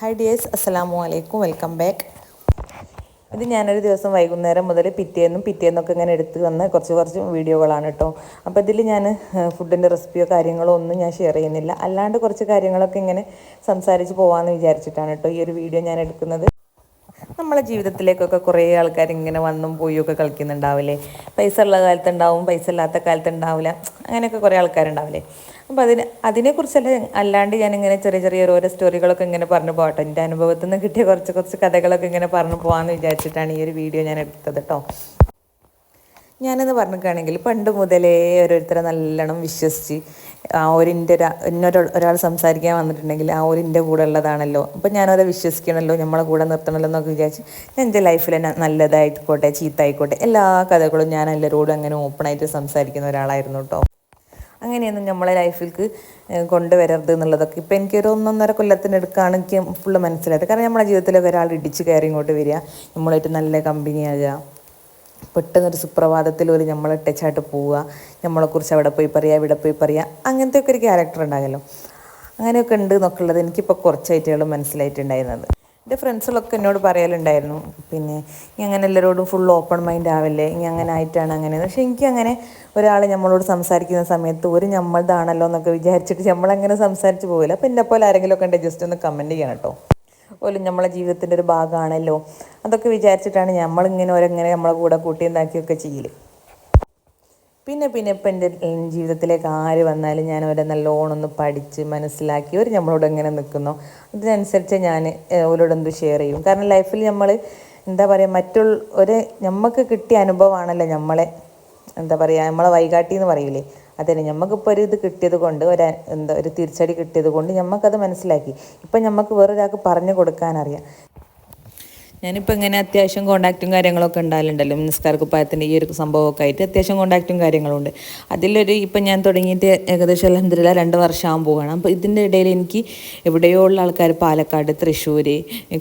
Hi dears അസ്സലാമു അലൈക്കും welcome back ഇത് ഞാനൊരു ദിവസം വൈകുന്നേരം മുതൽ പിറ്റേന്നും പിറ്റേന്നൊക്കെ ഇങ്ങനെ എടുത്ത് വന്ന കുറച്ച് കുറച്ച് വീഡിയോകളാണ് കേട്ടോ. അപ്പോൾ ഇതിൽ ഞാൻ ഫുഡിന്റെ റെസിപ്പിയോ കാര്യങ്ങളോ ഒന്നും ഞാൻ ഷെയർ ചെയ്യുന്നില്ല. അല്ലാണ്ട് കുറച്ച് കാര്യങ്ങളൊക്കെ ഇങ്ങനെ സംസാരിച്ച് പോകാമെന്ന് വിചാരിച്ചിട്ടാണ് കേട്ടോ ഈ ഒരു വീഡിയോ ഞാൻ എടുക്കുന്നത്. നമ്മളെ ജീവിതത്തിലേക്കൊക്കെ കുറേ ആൾക്കാർ ഇങ്ങനെ വന്നും പോയൊക്കെ കളിക്കുന്നുണ്ടാവില്ലേ? പൈസ ഉള്ള കാലത്ത് ഉണ്ടാവും പൈസ ഇല്ലാത്ത കാലത്ത് ഉണ്ടാവില്ല അങ്ങനെയൊക്കെ കുറേ ആൾക്കാരുണ്ടാവില്ലേ? അപ്പോൾ അതിന് അതിനെക്കുറിച്ചല്ല അല്ലാണ്ട് ഞാൻ ഇങ്ങനെ ചെറിയ ചെറിയ ഓരോ സ്റ്റോറികളൊക്കെ ഇങ്ങനെ പറഞ്ഞു പോകട്ടെ. എന്റെ അനുഭവത്തിൽ നിന്ന് കിട്ടിയ കുറച്ച് കുറച്ച് കഥകളൊക്കെ ഇങ്ങനെ പറഞ്ഞു പോകാമെന്ന് വിചാരിച്ചിട്ടാണ് ഈ ഒരു വീഡിയോ ഞാൻ എടുത്തത് കേട്ടോ ഞാനെന്ന് പറഞ്ഞിട്ടാണെങ്കിൽ പണ്ട് മുതലേ ഓരോരുത്തരെ നല്ലോണം വിശ്വസിച്ച് ആ ഒരിന്റെ എന്നൊരു ഒരാൾ സംസാരിക്കാൻ വന്നിട്ടുണ്ടെങ്കിൽ ആ ഒരു എന്റെ കൂടെ ഉള്ളതാണല്ലോ. അപ്പം ഞാനവരെ വിശ്വസിക്കണമല്ലോ നമ്മളെ കൂടെ നിർത്തണമല്ലോ എന്നൊക്കെ വിചാരിച്ച് ഞാൻ എന്റെ ലൈഫിൽ തന്നെ നല്ലതായിക്കോട്ടെ ചീത്തായിക്കോട്ടെ എല്ലാ കഥകളും ഞാൻ എല്ലാവരോടും അങ്ങനെ ഓപ്പണായിട്ട് സംസാരിക്കുന്ന ഒരാളായിരുന്നു കേട്ടോ അങ്ങനെയൊന്നും നമ്മളെ ലൈഫിലേക്ക് കൊണ്ടുവരരുത് എന്നുള്ളതൊക്കെ ഇപ്പം എനിക്കൊരു ഒന്നൊന്നര കൊല്ലത്തിനെടുക്കാണ് എനിക്ക് ഫുള്ള് മനസ്സിലായത്. കാരണം നമ്മളെ ജീവിതത്തിലൊക്കെ ഒരാൾ ഇടിച്ച് കയറി ഇങ്ങോട്ട് വരിക നമ്മളായിട്ട് നല്ല കമ്പനിയാകുക പെട്ടെന്നൊരു സുപ്രഭാതത്തിൽ ഒരു നമ്മളെ ടച്ചായിട്ട് പോവുക നമ്മളെക്കുറിച്ച് അവിടെ പോയി പറയുക ഇവിടെ പോയി പറയുക അങ്ങനത്തെ ഒക്കെ ഒരു ക്യാരക്ടർ ഉണ്ടാകുമല്ലോ അങ്ങനെയൊക്കെ ഉണ്ട് എന്നൊക്കെ ഉള്ളത് എനിക്കിപ്പോൾ കുറച്ചായിട്ടുകൾ മനസ്സിലായിട്ടുണ്ടായിരുന്നത്. എന്റെ ഫ്രണ്ട്സുകളൊക്കെ എന്നോട് പറയലുണ്ടായിരുന്നു പിന്നെ ഇനി അങ്ങനെ എല്ലാവരോടും ഫുൾ ഓപ്പൺ മൈൻഡ് ആവില്ലേ ഇനി അങ്ങനെ ആയിട്ടാണ് അങ്ങനെ. പക്ഷേ എനിക്ക് അങ്ങനെ ഒരാൾ നമ്മളോട് സംസാരിക്കുന്ന സമയത്ത് ഒരു നമ്മളതാണല്ലോ എന്നൊക്കെ വിചാരിച്ചിട്ട് നമ്മളങ്ങനെ സംസാരിച്ച് പോവില്ല. അപ്പോൾ എന്നെ പോലെ ആരെങ്കിലുമൊക്കെ ഉണ്ടെങ്കിൽ ജസ്റ്റ് ഒന്ന് കമന്റ് ചെയ്യണം കേട്ടോ പോലും നമ്മളെ ജീവിതത്തിന്റെ ഒരു ഭാഗമാണല്ലോ? അതൊക്കെ വിചാരിച്ചിട്ടാണ് നമ്മളിങ്ങനെ ഓരോങ്ങനെ നമ്മളെ കൂടെ കൂട്ടിയുണ്ടാക്കിയൊക്കെ ചെയ്യൽ. പിന്നെ പിന്നെ ഇപ്പം എന്റെ ജീവിതത്തിലേക്ക് ആര് വന്നാലും ഞാൻ അവരെ നല്ലോണം ഒന്ന് പഠിച്ച് മനസ്സിലാക്കി അവർ നമ്മളോട് എങ്ങനെ നിൽക്കുന്നു. അതിനനുസരിച്ച് ഞാൻ അവരോട് എന്ത് ഷെയർ ചെയ്യും. കാരണം ലൈഫിൽ നമ്മൾ എന്താ പറയുക മറ്റുള്ള ഒരു നമുക്ക് കിട്ടിയ അനുഭവമാണല്ലോ നമ്മളെ എന്താ പറയുക നമ്മളെ വൈകാട്ടി എന്ന് പറയില്ലേ അതെ നമുക്കിപ്പോൾ ഒരു ഇത് കിട്ടിയത് കൊണ്ട് ഒരു എന്താ ഒരു തിരിച്ചടി കിട്ടിയത് കൊണ്ട് നമുക്കത് മനസ്സിലാക്കി. ഇപ്പം നമുക്ക് വേറൊരാൾക്ക് പറഞ്ഞു കൊടുക്കാനറിയാം. ഞാനിപ്പോൾ ഇങ്ങനെ അത്യാവശ്യം കോണ്ടാക്റ്റും കാര്യങ്ങളൊക്കെ ഉണ്ടാകലുണ്ടല്ലോ നിസ്കാർ കുപ്പായത്തിന്റെ ഈ ഒരു സംഭവമൊക്കെ ആയിട്ട് അത്യാവശ്യം കോണ്ടാക്റ്റും കാര്യങ്ങളുണ്ട്. അതിലൊരു ഇപ്പം ഞാൻ തുടങ്ങിയിട്ട് ഏകദേശം അലഹദില്ല രണ്ട് വർഷമാകാൻ പോവുകയാണ് അപ്പോൾ ഇതിന്റെ ഇടയിൽ എനിക്ക് എവിടെയോ ഉള്ള ആൾക്കാർ പാലക്കാട് തൃശ്ശൂർ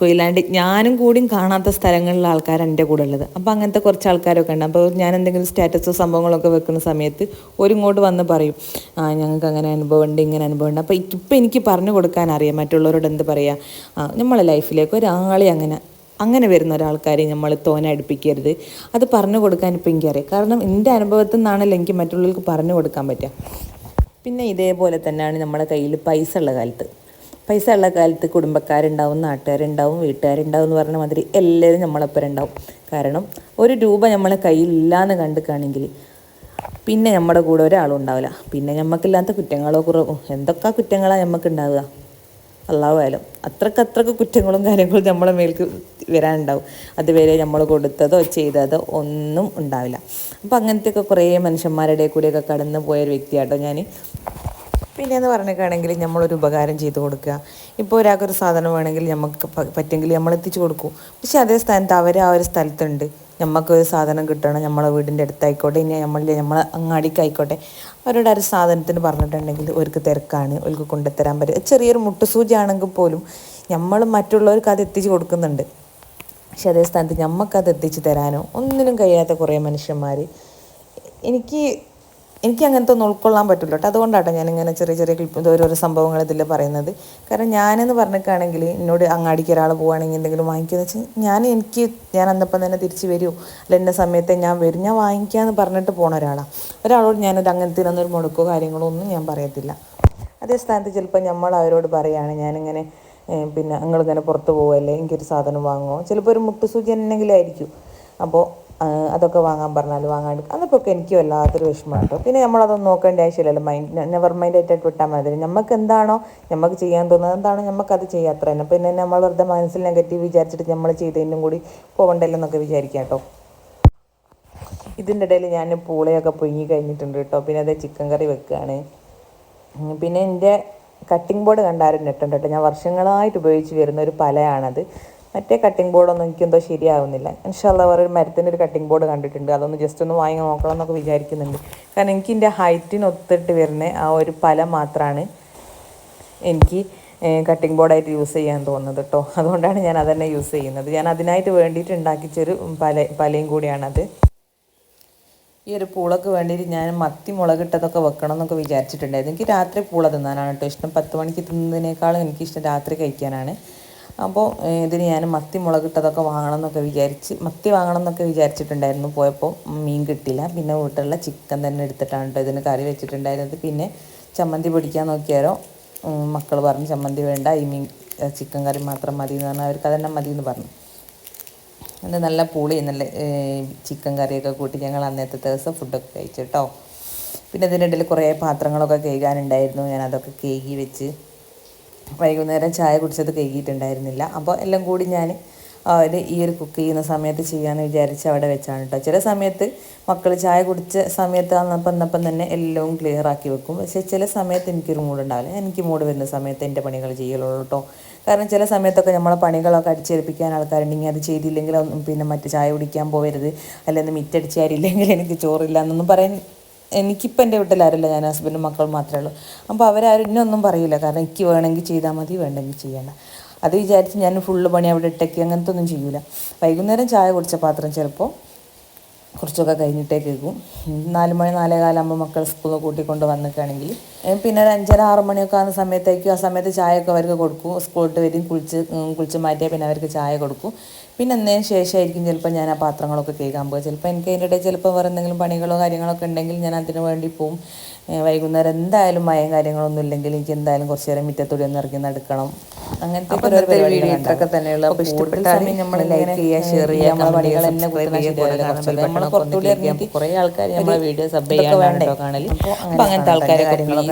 കൊയിലാണ്ട് ഞാനും കൂടിയും കാണാത്ത സ്ഥലങ്ങളിലുള്ള ആൾക്കാർ എന്റെ കൂടെ ഉള്ളത്. അപ്പോൾ അങ്ങനത്തെ കുറച്ച് ആൾക്കാരൊക്കെ ഉണ്ട്. അപ്പോൾ ഞാൻ എന്തെങ്കിലും സ്റ്റാറ്റസോ സംഭവങ്ങളൊക്കെ വെക്കുന്ന സമയത്ത് ഒരു ഇങ്ങോട്ട് വന്ന് പറയും ആ ഞങ്ങൾക്ക് അങ്ങനെ അനുഭവം ഉണ്ട് ഇങ്ങനെ അനുഭവം ഉണ്ട് അപ്പോൾ ഇപ്പം എനിക്ക് പറഞ്ഞു കൊടുക്കാൻ അറിയാം. മറ്റുള്ളവരോട് എന്ത് പറയുക നമ്മളെ ലൈഫിലേക്ക് ഒരാളെ അങ്ങനെ അങ്ങനെ വരുന്ന ഒരാൾക്കാരെ നമ്മൾ തോനെ അടുപ്പിക്കരുത്. അത് പറഞ്ഞു കൊടുക്കാൻ ഇപ്പം എനിക്കറിയാം. കാരണം എന്റെ അനുഭവത്തിൽ നിന്നാണല്ലോ എനിക്ക് മറ്റുള്ളവർക്ക് പറഞ്ഞു കൊടുക്കാൻ പറ്റുക. പിന്നെ ഇതേപോലെ തന്നെയാണ് നമ്മുടെ കയ്യിൽ പൈസ ഉള്ള കാലത്ത്. പൈസ ഉള്ള കാലത്ത് കുടുംബക്കാരുണ്ടാവും നാട്ടുകാരുണ്ടാവും വീട്ടുകാരുണ്ടാവും എന്ന് പറഞ്ഞ മാതിരി എല്ലാവരും നമ്മളൊപ്പം ഉണ്ടാവും. കാരണം ഒരു രൂപ നമ്മളെ കയ്യിലില്ലാന്ന് കണ്ടിക്കാണെങ്കിൽ പിന്നെ നമ്മുടെ കൂടെ ഒരാളും ഉണ്ടാവില്ല. പിന്നെ നമുക്കില്ലാത്ത കുറ്റങ്ങളോ കുറവോ എന്തൊക്കെ കുറ്റങ്ങളാണ് നമുക്ക് ഉണ്ടാവുക അത്രക്കത്രക്ക് അത്രയ്ക്ക് അത്രയ്ക്ക് കുറ്റങ്ങളും കാര്യങ്ങളും നമ്മളെ മേൽക്ക് വരാനുണ്ടാവും. അതുവരെ നമ്മൾ കൊടുത്തതോ ചെയ്തതോ ഒന്നും ഉണ്ടാവില്ല. അപ്പോൾ അങ്ങനത്തെയൊക്കെ കുറേ മനുഷ്യന്മാരുടെ കൂടെയൊക്കെ കടന്നു പോയൊരു വ്യക്തിയാട്ടോ ഞാൻ പിന്നെ എന്ന് പറഞ്ഞിട്ടാണെങ്കിൽ നമ്മളൊരു ഉപകാരം ചെയ്തു കൊടുക്കുക. ഇപ്പോൾ ഒരാൾക്കൊരു സാധനം വേണമെങ്കിൽ നമുക്ക് പറ്റുമെങ്കിൽ നമ്മൾ എത്തിച്ചു കൊടുക്കും. പക്ഷെ അതേ സ്ഥാനത്ത് അവർ ആ ഒരു സ്ഥലത്തുണ്ട്. നമുക്കൊരു സാധനം കിട്ടണം നമ്മളെ വീടിന്റെ അടുത്തായിക്കോട്ടെ ഇനി നമ്മൾ നമ്മളെ അങ്ങാടിക്കായിക്കോട്ടെ. അവരുടെ ഒരു സാധനത്തിന് പറഞ്ഞിട്ടുണ്ടെങ്കിൽ അവർക്ക് തിരക്കാണ് അവർക്ക് കൊണ്ടുത്തരാൻ പറ്റും. ചെറിയൊരു മുട്ടുസൂചി ആണെങ്കിൽ പോലും നമ്മൾ മറ്റുള്ളവർക്ക് അത് എത്തിച്ചു കൊടുക്കുന്നുണ്ട്. പക്ഷെ അതേ സ്ഥാനത്ത് നമുക്കത് എത്തിച്ചു തരാനോ ഒന്നിനും കഴിയാത്ത കുറേ മനുഷ്യന്മാർ എനിക്ക് എനിക്ക് അങ്ങനത്തെ ഒന്നും ഉൾക്കൊള്ളാൻ പറ്റില്ല കേട്ടോ. ഞാൻ ഇങ്ങനെ ചെറിയ ചെറിയ ക്ലിപ്പ് ഓരോരോ സംഭവങ്ങൾ ഇതിൽ പറയുന്നത്. കാരണം ഞാനെന്ന് പറഞ്ഞിട്ടാണെങ്കിൽ എന്നോട് അങ്ങാടിക്ക് ഒരാൾ പോവുകയാണെങ്കിൽ എന്തെങ്കിലും വാങ്ങിക്കുകയെന്ന് വെച്ചാൽ ഞാൻ എനിക്ക് ഞാൻ അന്നപ്പം തന്നെ തിരിച്ച് വരുമോ അല്ല എന്റെ സമയത്തെ ഞാൻ വരും ഞാൻ വാങ്ങിക്കാമെന്ന് പറഞ്ഞിട്ട് പോണ ഒരാളാണ് ഒരാളോട് ഞാനൊരു അങ്ങനത്തെ ഒരു മുടക്കോ കാര്യങ്ങളോ ഒന്നും ഞാൻ പറയത്തില്ല. അതേ സ്ഥാനത്ത് ചിലപ്പോൾ നമ്മൾ അവരോട് പറയുകയാണ് ഞാനിങ്ങനെ പിന്നെ നിങ്ങളിങ്ങനെ പുറത്ത് പോവല്ലേ എനിക്കൊരു സാധനം വാങ്ങുമോ ചിലപ്പോൾ ഒരു മുട്ടുസൂചി എന്നെങ്കിലും ആയിരിക്കും. അപ്പോൾ അതൊക്കെ വാങ്ങാൻ പറഞ്ഞാൽ വാങ്ങാണ്ട് അന്നിപ്പോൾ എനിക്ക് വല്ലാത്തൊരു വിഷമമാണ് കേട്ടോ പിന്നെ നമ്മളതൊന്നും നോക്കേണ്ട ആവശ്യമില്ലല്ലോ. മൈൻഡ് നെവർ മൈൻഡ് ആയിട്ട് വിട്ടാൽ മതി. നമുക്ക് എന്താണോ നമുക്ക് ചെയ്യാൻ തോന്നുന്നത് എന്താണോ നമുക്കത് ചെയ്യാത്ര തന്നെ. പിന്നെ നമ്മൾ വെറുതെ മനസ്സിൽ നെഗറ്റീവ് വിചാരിച്ചിട്ട് നമ്മൾ ചെയ്തതിനും കൂടി പോകണ്ടല്ലോ എന്നൊക്കെ വിചാരിക്കാം കേട്ടോ ഇതിന്റെ ഇടയിൽ ഞാൻ പൂളയൊക്കെ പൊങ്ങി കഴിഞ്ഞിട്ടുണ്ട് കേട്ടോ. പിന്നെ അതേ ചിക്കൻ കറി വെക്കുകയാണ് പിന്നെ എന്റെ കട്ടിംഗ് ബോർഡ് കണ്ടാരും നെട്ടുണ്ട് കേട്ടോ. ഞാൻ വർഷങ്ങളായിട്ട് ഉപയോഗിച്ച് വരുന്ന ഒരു പലയാണത്. മറ്റേ കട്ടിംഗ് ബോർഡൊന്നും എനിക്കെന്തോ ശരിയാവുന്നില്ല. ഇൻഷാല്ല വേറെ ഒരു മരത്തിന്റെ ഒരു കട്ടിംഗ് ബോർഡ് കണ്ടിട്ടുണ്ട്. അതൊന്ന് ജസ്റ്റ് ഒന്ന് വാങ്ങി നോക്കണം എന്നൊക്കെ വിചാരിക്കുന്നുണ്ട്. കാരണം എനിക്ക് എന്റെ ഹൈറ്റിനൊത്തിട്ട് വരുന്ന ആ ഒരു പല മാത്രമാണ് എനിക്ക് കട്ടിംഗ് ബോർഡായിട്ട് യൂസ് ചെയ്യാൻ തോന്നുന്നത് കേട്ടോ അതുകൊണ്ടാണ് ഞാൻ അതന്നെ യൂസ് ചെയ്യുന്നത്. ഞാൻ അതിനായിട്ട് വേണ്ടിയിട്ട് ഉണ്ടാക്കിച്ചൊരു പല പലയും കൂടിയാണത്. ഈ ഒരു പൂളക്ക് വേണ്ടിയിട്ട് ഞാൻ മത്തി മുളകിട്ടതൊക്കെ വെക്കണം എന്നൊക്കെ വിചാരിച്ചിട്ടുണ്ടായിരുന്നു. എനിക്ക് രാത്രി പൂള തിന്നാനാണ് കേട്ടോ ഇഷ്ടം. പത്ത് മണിക്ക് തിന്നതിനേക്കാളും എനിക്കിഷ്ടം രാത്രി കഴിക്കാനാണ്. അപ്പോൾ ഇതിന് ഞാൻ മത്തി മുളകിട്ടതൊക്കെ വാങ്ങണം എന്നൊക്കെ വിചാരിച്ച് മത്തി വാങ്ങണം എന്നൊക്കെ വിചാരിച്ചിട്ടുണ്ടായിരുന്നു പോയപ്പോൾ. മീൻ കിട്ടില്ല പിന്നെ വീട്ടിലുള്ള ചിക്കൻ തന്നെ എടുത്തിട്ടാണ് കേട്ടോ ഇതിന് കറി വെച്ചിട്ടുണ്ടായിരുന്നത്. പിന്നെ ചമ്മന്തി പൊടിക്കാൻ നോക്കിയാലോ? മക്കൾ പറഞ്ഞു ചമ്മന്തി വേണ്ട ഈ മീൻ ചിക്കൻ കറി മാത്രം മതി എന്ന് പറഞ്ഞാൽ അവർക്ക് അതെന്നെ മതി എന്ന് പറഞ്ഞു. അത് നല്ല പുളി നല്ല ചിക്കൻ കറിയൊക്കെ കൂട്ടി ഞങ്ങൾ അന്നത്തെ ദിവസം ഫുഡൊക്കെ കഴിച്ചു കേട്ടോ പിന്നെ ഇതിന്റെ ഇടയിൽ കുറേ പാത്രങ്ങളൊക്കെ കഴുകാനുണ്ടായിരുന്നു. ഞാൻ അതൊക്കെ കേകി വെച്ച് വൈകുന്നേരം ചായ കുടിച്ചത് കഴുകിയിട്ടുണ്ടായിരുന്നില്ല. അപ്പോൾ എല്ലാം കൂടി ഞാൻ അവർ ഈ ഒരു കുക്ക് ചെയ്യുന്ന സമയത്ത് ചെയ്യാമെന്ന് വിചാരിച്ച് അവിടെ വെച്ചാണ് കേട്ടോ ചില സമയത്ത് മക്കൾ ചായ കുടിച്ച സമയത്ത് അന്നപ്പം അന്നപ്പം തന്നെ എല്ലാം ക്ലിയർ ആക്കി വെക്കും. പക്ഷേ ചില സമയത്ത് എനിക്കൊരു മൂടുണ്ടാവില്ല എനിക്ക് മൂട് വരുന്ന സമയത്ത് എന്റെ പണികൾ ചെയ്യുള്ളൂ കേട്ടോ കാരണം ചില സമയത്തൊക്കെ നമ്മളെ പണികളൊക്കെ അടിച്ചേൽപ്പിക്കാൻ ആൾക്കാരുണ്ടെങ്കിൽ അത് ചെയ്തില്ലെങ്കിൽ പിന്നെ മറ്റു ചായ കുടിക്കാൻ പോകരുത് അല്ലെങ്കിൽ മിറ്റടിച്ചാരില്ലെങ്കിൽ എനിക്ക് ചോറില്ല എന്നൊന്നും പറയാൻ എനിക്കിപ്പോൾ എന്റെ വീട്ടിലാരില്ല ഞാൻ ഹസ്ബൻഡും മക്കളും മാത്രമേ ഉള്ളൂ. അപ്പോൾ അവരാരും ഇന്നൊന്നും പറയില്ല കാരണം എനിക്ക് വേണമെങ്കിൽ ചെയ്താൽ മതി വേണ്ടെങ്കിൽ ചെയ്യേണ്ട. അത് വിചാരിച്ച് ഞാൻ ഫുള്ള് പണി അവിടെ ഇട്ടേക്ക് അങ്ങനത്തെ ഒന്നും ചെയ്യൂല. വൈകുന്നേരം ചായ കുടിച്ച പാത്രം ചിലപ്പോൾ കുറച്ചൊക്കെ കഴിഞ്ഞിട്ടേ കേൾക്കും നാല് മണി നാലേ കാലാകുമ്പോൾ മക്കൾ സ്കൂളിൽ കൂട്ടിക്കൊണ്ട് വന്നിട്ടാണെങ്കിൽ പിന്നെ ഒരു അഞ്ചര ആറ് മണിയൊക്കെ ആകുന്ന സമയത്തേക്കും ആ സമയത്ത് ചായ ഒക്കെ അവർക്ക് കൊടുക്കും. സ്കൂളിട്ട് വരും കുളിച്ച് കുളിച്ച് മാറ്റിയാൽ പിന്നെ അവർക്ക് ചായ കൊടുക്കും. പിന്നെ എന്നതിന് ശേഷമായിരിക്കും ചിലപ്പോൾ ഞാൻ ആ പാത്രങ്ങളൊക്കെ കേൾക്കാൻ പോകുക ചിലപ്പോൾ എനിക്ക് അതിന്റെ ഇടയിൽ ചിലപ്പോൾ വേറെ എന്തെങ്കിലും പണികളോ കാര്യങ്ങളൊക്കെ ഉണ്ടെങ്കിൽ ഞാൻ അതിന് വേണ്ടി പോവും. വൈകുന്നേരം എന്തായാലും മയം കാര്യങ്ങളൊന്നും ഇല്ലെങ്കിൽ എനിക്ക് എന്തായാലും കുറച്ച് നേരം മുറ്റത്തൂടി ഒന്ന് ഇറങ്ങി നടക്കണം അങ്ങനത്തെ ഇത്രയൊക്കെ തന്നെയുള്ള. ഇഷ്ടപ്പെട്ട സമയം നമ്മൾ ലൈക്ക് ചെയ്യുക ഷെയർ ചെയ്യുക നമ്മളെ പണികൾ തന്നെ നമ്മൾ പുറത്തുകൂടി കുറേ ആൾക്കാർ നമ്മളെ വീഡിയോ സബ് ചെയ്യാൻ കാണൽ അപ്പോൾ അങ്ങനത്തെ ആൾക്കാരെ കാര്യങ്ങളൊക്കെ